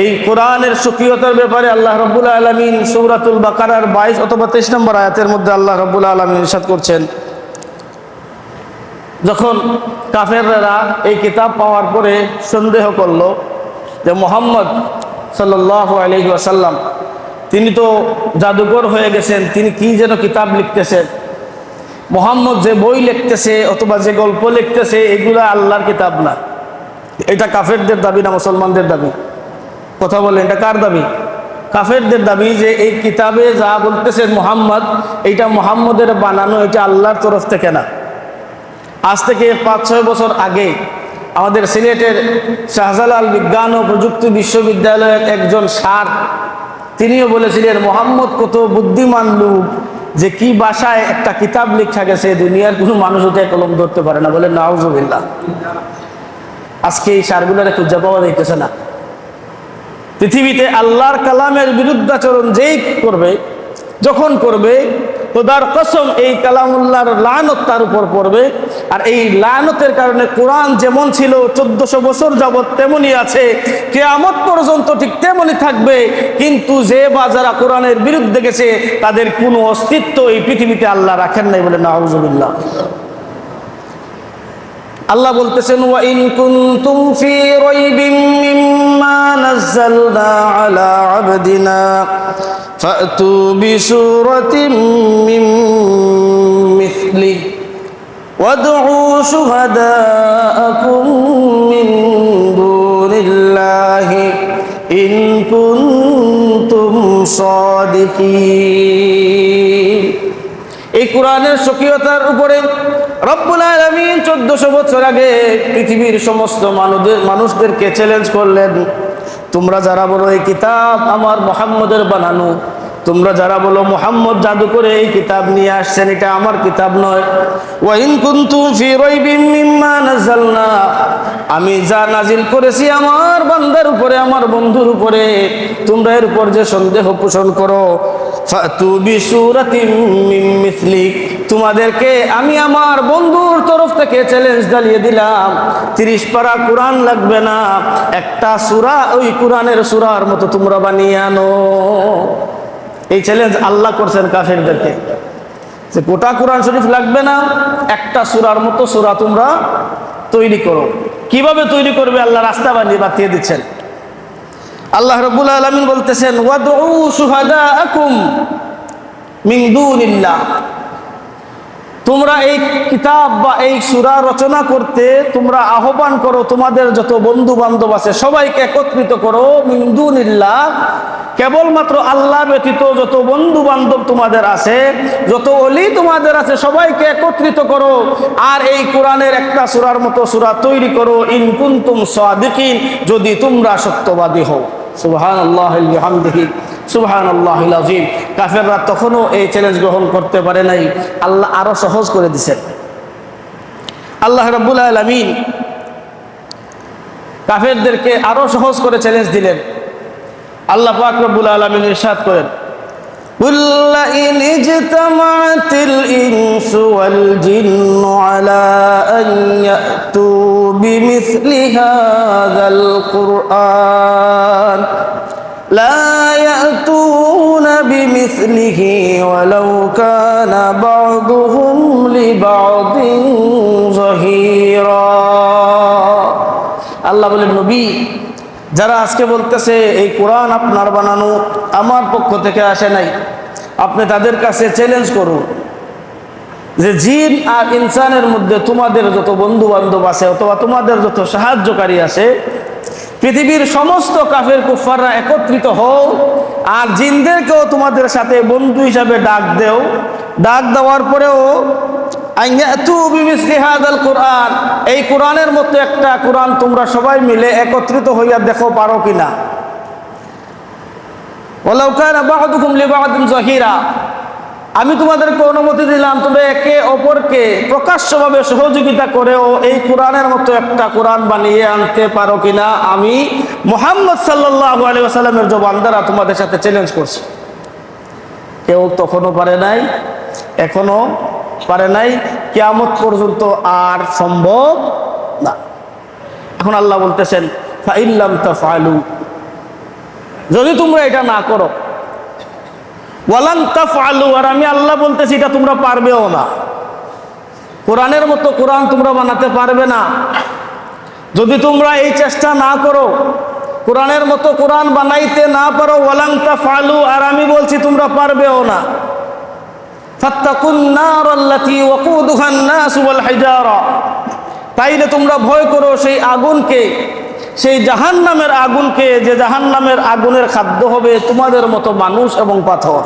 এই কোরআনের সুকিয়তার ব্যাপারে আল্লাহ রব্বুল আলমিন সৌরাতুল বাকারার বাইশ অথবা তেইশ নম্বর আয়াতের মধ্যে আল্লাহ রব্বুল আলমিন ইরশাদ করছেন। যখন কাফেররা এই কিতাব পাওয়ার পরে সন্দেহ করল যে মোহাম্মদ সাল্লাহ আসাল্লাম তিনি তো জাদুকর হয়ে গেছেন, তিনি কি যেন কিতাব লিখতেছেন? মোহাম্মদ যে বই লিখতেছে অথবা যে গল্প লিখতেছে, এগুলা আল্লাহর কিতাব না। এটা কাফেরদের দাবি না, মুসলমানদের দাবি। কথা বলেন, এটা কার দাবি? কাফেরদের দাবি যে এই কিতাবে যা বলতেছেন মোহাম্মদ, এইটা মোহাম্মদের বানানো, এটা আল্লাহর তরফ থেকে না। আজ থেকে পাঁচ ছয় বছর আগে আমাদের সিলেটের শাহজালাল বিজ্ঞান ও প্রযুক্তি বিশ্ববিদ্যালয়ের একজন সার তিনিও বলেছিলেন, মোহাম্মদ কত বুদ্ধিমান লোক যে কি ভাষায় একটা কিতাব লেখা গেছে, দুনিয়ার কোনো মানুষ ওটা কলম ধরতে পারে না। বলে নাউজুবিল্লাহ। আজকে এই সারগুলোর খুঁজে পাওয়া দিতেছে না। পৃথিবীতে আল্লাহর কালামের বিরুদ্ধাচরণ যেই করবে, যখন করবে খোদার কসম এই কালামুল্লাহর লানত তার উপর পড়বে। আর এই লানতের কারণে কোরআন যেমন ছিল চোদ্দশো বছর যাবৎ তেমনই আছে, কেয়ামত পর্যন্ত ঠিক তেমনই থাকবে। কিন্তু যে বা যারা কোরআনের বিরুদ্ধে গেছে, তাদের কোনো অস্তিত্ব এই পৃথিবীতে আল্লাহ রাখেন নাই বলে নাউজুবিল্লাহ। আল্লাহ বলতেছেন, ওয়া ইন নাযালনা আলা আবদিনা ফাতু বিসূরাতিন মিন মিথলি وادعوا شهداءكم من دون الله إن كنتم صادقين এই কোরআনের স্বকীয়তার উপরে রব্বুল আলমিন চোদ্দশো বছর আগে পৃথিবীর সমস্ত মানুষদের মানুষদেরকে চ্যালেঞ্জ করলেন, তোমরা যারা বলো এই কিতাব আমার মোহাম্মদের বানানো, তোমরা যারা বলো মোহাম্মদ জাদু করে এই কিতাব নিয়ে আসছেন, এটা আমার কিতাব নয়। ওয়াইন মিম্মা নাযালনা, আমি যা নাজিল করেছি আমার বান্দার উপরে, আমার বন্ধুর উপরে, তোমরা এর উপর যে সন্দেহ পোষণ করো তোমাদেরকে আমি আমার বন্ধুর তরফ থেকে চ্যালেঞ্জ জ্বালিয়ে দিলাম। তিরিশ পারা কোরআন লাগবে না। একটা সূরা ওই কোরআনের সুরার মতো তোমরা বানিয়ে আনো। এই চ্যালেঞ্জ আল্লাহ করছেন কাফেরদেরকে। যে গোটা কোরআন শরীফ লাগবে না, একটা সুরার মতো সুরা তোমরা তৈরি করো। কীভাবে তৈরি করবে? আল্লাহ রাস্তা বানিয়ে বাতিয়ে দিচ্ছেন। আল্লাহ রব্বুল আলমিন বলতেছেন তোমরা এই কিতাব বা এই সুরা রচনা করতে, তোমরা আহ্বান করো, তোমাদের যত বন্ধু বান্ধব আছে, সবাইকে একত্রিত করো মিন্দুনিল্লাহ কেবলমাত্র আল্লাহ ব্যতীত যত বন্ধু বান্ধব তোমাদের আছে, যত অলি তোমাদের আছে, সবাইকে একত্রিত করো। আর এই কোরআনের একটা সুরার মতো সুরা তৈরি করো ইনকুন্তুম সাদিকিন যদি তোমরা সত্যবাদী হও। সুবহান আল্লাহ হামদিহি সুবহান আল্লাহ আজিম কাফেররা তখনও এই চ্যালেঞ্জ গ্রহণ করতে পারে নাই আল্লাহ আরো সহজ করে দিছেন আল্লাহ রাব্বুল আলামিন কাফেরদেরকে আরো সহজ করে চ্যালেঞ্জ দিলেন আল্লাহ পাক রব্বুল আলামিন ইরশাদ করেন قل إن اجتمعت الإنس والجن على أن يأتوا بمثل هذا القرآن لا يأتون بمثله ولو كان بعضهم لبعض ظهيرا আল্লাহ বলেন নবী যারা আজকে বলতেছে এই কোরআন আপনার বানানো আমার পক্ষ থেকে আসে নাই আপনি তাদের কাছে চ্যালেঞ্জ করুন যে জিন আর ইনসানের মধ্যে তোমাদের যত বন্ধু বান্ধব আছে অথবা তোমাদের যত সাহায্যকারী আছে, পৃথিবীর সমস্ত কাফের কুফাররা একত্রিত হও আর জিনদেরকেও তোমাদের সাথে বন্ধু হিসাবে ডাক দেও। ডাক দেওয়ার পরেও কোরআন, এই কোরআনের মতো একটা কোরআন তোমরা সবাই মিলে একত্রিত হইয়া দেখো পারো কিনা। জহিরা আমি তোমাদেরকে অনুমতি দিলাম তবে একে অপরকে প্রকাশ্যভাবে সহযোগিতা করেও এই কোরআনের মতো একটা কোরআন বানিয়ে আনতে পারো কিনা আমি মোহাম্মদ সাল্লাহ আলী আসাল্লামের জবান দ্বারা তোমাদের সাথে চ্যালেঞ্জ করছি। কেউ তখনও পারে নাই এখনও পারে নাই, কেয়ামত পর্যন্ত আর সম্ভব না। এখন আল্লাহ বলতেছেন, ফাইল্লাম তাফালু যদি তোমরা এটা না করো ওয়ালান তাফআলু, আর আমি আল্লাহ বলতেছি, এটা তোমরা পারবেও না। কোরআনের মতো কোরআন তোমরা বানাতে পারবে না। যদি তোমরা এই চেষ্টা না করো, কোরআনের মতো কোরআন বানাইতে না পারো ওয়ালাং তাফআলু, আর আমি বলছি, তোমরা পারবেও না। তাইলে তোমরা ভয় করো সেই আগুনকে। সেই জাহান নামের আগুনকে, যে জাহান নামের আগুনের খাদ্য হবে তোমাদের মতো মানুষ এবং পাথর।